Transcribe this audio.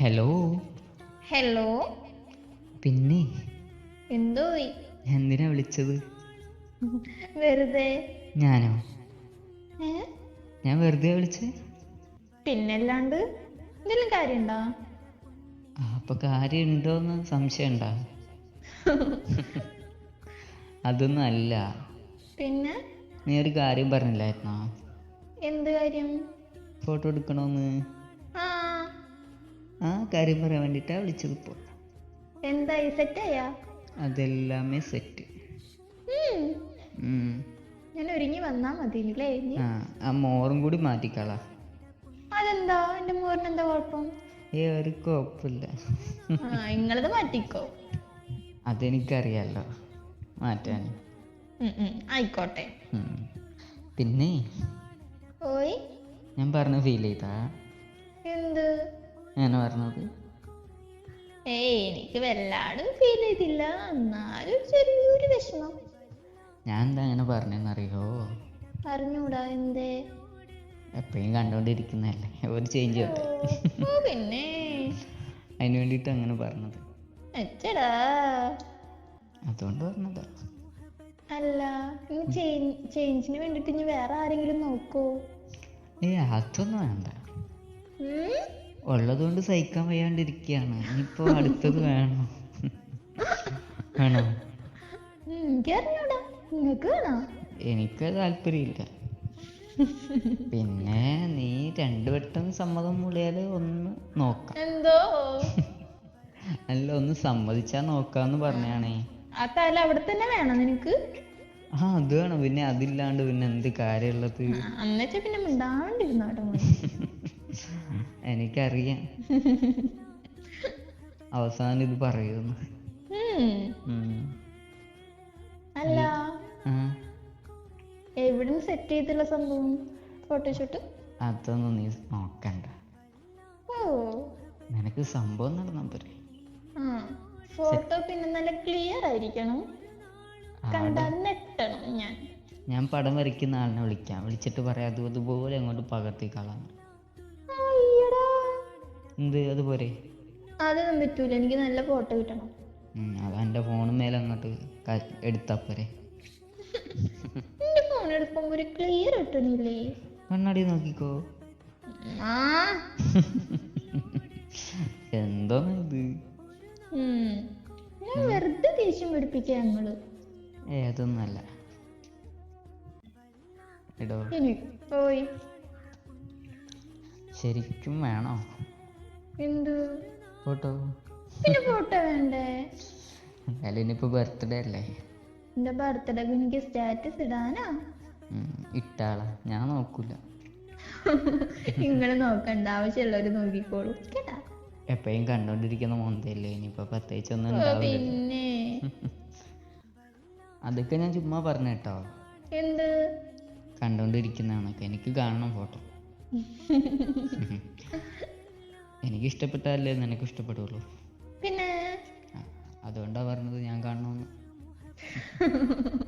Hello hello പിന്നെ? എന്തോ എന്തിനാ വിളിച്ചത്? വെറുതെ. ഞാനോ? ഞാൻ വെറുതെ വിളിച്ചേ. പിന്നല്ലാണ്ട് എന്തെങ്കിലും കാര്യണ്ടോ? അപ്പൊ കാര്യണ്ടോന്ന് സംശയം ഉണ്ടാ അതൊന്നും അല്ല പിന്നെ? നീ ഒരു കാര്യം പറഞ്ഞില്ലായിരുന്നോ? എന്ത് കാര്യം? ഫോട്ടോ എടുക്കണോന്ന്? ആ കാര്യം പറയാൻ വേണ്ടിയിട്ടാ വിളിച്ചത് ഇപ്പോൾ എന്തായി? സെറ്റായാ? അതെല്ലാമേ സെറ്റ്. ഞാൻ ഒരുങ്ങി വന്നാ മതി ആ ആ മോറും കൂടി മാറ്റിക്കളാ. അതെന്താ? എന്റെ മോറിന് എന്താ കുഴപ്പം? ഏ ഒരു കുഴപ്പമില്ല. നിങ്ങളത് മാറ്റിക്കോ. അതെനിക്കറിയാലോ. മാറ്റാൻ. ആയിക്കോട്ടെ. പിന്നെ? ഓയ്? ഞാൻ പറഞ്ഞ ഫീൽ ചെയ്താ? എന്ത്? ഞാൻ പറഞ്ഞത്. ഏയ് എനിക്ക് വല്ലാണ്ട് ഫീൽ ചെയ്തില്ല. എന്നാലും ചെറിയൊരു വിഷമം. ഞാൻ എന്താ അങ്ങനെ പറഞ്ഞെന്നറിയോ? അറിഞ്ഞൂടാ എന്തേ? എപ്പോഴും കണ്ടോണ്ടിരിക്കുന്നതല്ലേ ഒരു ചേഞ്ച് ഉണ്ട് പിന്നെ? അതിന് വേണ്ടിയിട്ട് അങ്ങനെ പറഞ്ഞത്. അച്ചടാ അതുകൊണ്ട് പറഞ്ഞതാ. അല്ല ചേഞ്ചിന് വേണ്ടിട്ട് ഇനി വേറെ ആരെങ്കിലും നോക്കോ? ഏ അതൊന്നും വേണ്ട? ഉള്ളതുകൊണ്ട് സഹിക്കാൻ വയ്യാണ്ടിരിക്കുകയാണ്. ഇനിയിപ്പോ അടുത്തത് വേണോ? വേണോ? എനിക്കറിഞ്ഞൂടാ. നിങ്ങൾക്ക് വേണോ? എനിക്ക് താല്പര്യമില്ല. പിന്നെ നീ രണ്ടു വട്ടം സമ്മതം മൂളിയാൽ ഒന്ന് നോക്കാം. എന്തോ? അല്ല ഒന്ന് സമ്മതിച്ചാ നോക്കാന്ന് പറഞ്ഞാണേ. ആ തല അവിടെ തന്നെ വേണം നിനക്ക്? ആ അത് വേണം. പിന്നെ അതില്ലാണ്ട് പിന്നെ എന്ത് കാര്യമുള്ളത്? എന്നുവെച്ചാ പിന്നെ മിണ്ടാണ്ടിരുന്നോട്ടെ. എനിക്കറിയാം. അവസാനം ഇത് പറയുന്നു. അല്ല. ആ. എവിടുന്ന് സെറ്റ് ചെയ്തുള്ള സംഭവം? ഫോട്ടോഷൂട്ട് അതൊന്നും നീ നോക്കണ്ട. നിനക്ക് സംഭവം നടന്നാ പോരെ ഫോട്ടോ പിന്നെ നല്ല ക്ലിയർ ആയിരിക്കണം. കണ്ടാൽ നെട്ടണം ഞാൻ. ഞാൻ പടം വരയ്ക്കുന്ന ആളിനെ വിളിക്കാം. വിളിച്ചിട്ട് പറയാം അതുപോലെ അങ്ങോട്ട് പകർത്തിക്കളാം. അയ്യടാ എന്ത് അതുപോലെ അതൊന്നും പറ്റൂല. എനിക്ക് നല്ല ഫോട്ടോ കിട്ടണം. അത് എന്റെ ഫോണും മേലെ അങ്ങോട്ട് എടുത്താ പോരെ. എന്റെ ഫോൺ എടുക്കുമ്പോ ഒരു ക്ലിയർ കിട്ടണില്ലേ കണ്ണാടി നോക്കിക്കോ. ആ. ഇത്? ഉം. ഞാൻ വെറുതെ ദേഷ്യം പിടിപ്പിക്ക ഞങ്ങൾ ഏതൊന്നല്ല. എടോ. ഇനി പോയി. ശരിക്കും വേണോ? എന്ത്? ഫോട്ടോ. പിന്നെ ഫോട്ടോ വേണ്ടേ? അല്ല ഇനിയിപ്പോ ബർത്ത്ഡേ അല്ലേ? എന്റെ ബർത്ത്ഡേ എനിക്ക് സ്റ്റാറ്റസ് ഇടാനാ? ഇട്ടാളാ. ഞാൻ നോക്കൂല. നിങ്ങൾ നോക്കണ്ട ആവശ്യമുള്ളവര് നോക്കിക്കോളൂ. കേട്ടാ? എപ്പോഴും കണ്ടോണ്ടിരിക്കുന്ന മോന്തല്ലേ ഇനിയിപ്പോ പ്രത്യേകിച്ച് ഒന്നും പിന്നെ. അതൊക്കെ ഞാൻ ചുമ്മാ പറഞ്ഞ കേട്ടോ. എന്ത്? കണ്ടോണ്ടിരിക്കുന്നതാണൊക്കെ. എനിക്ക് കാണണം ഫോട്ടോ. എനിക്ക് ഇഷ്ടപ്പെട്ടാലേ നിനക്ക് ഇഷ്ടപ്പെടുള്ളൂ പിന്നെ അതുകൊണ്ടാ പറഞ്ഞത് ഞാൻ കാണണമെന്ന്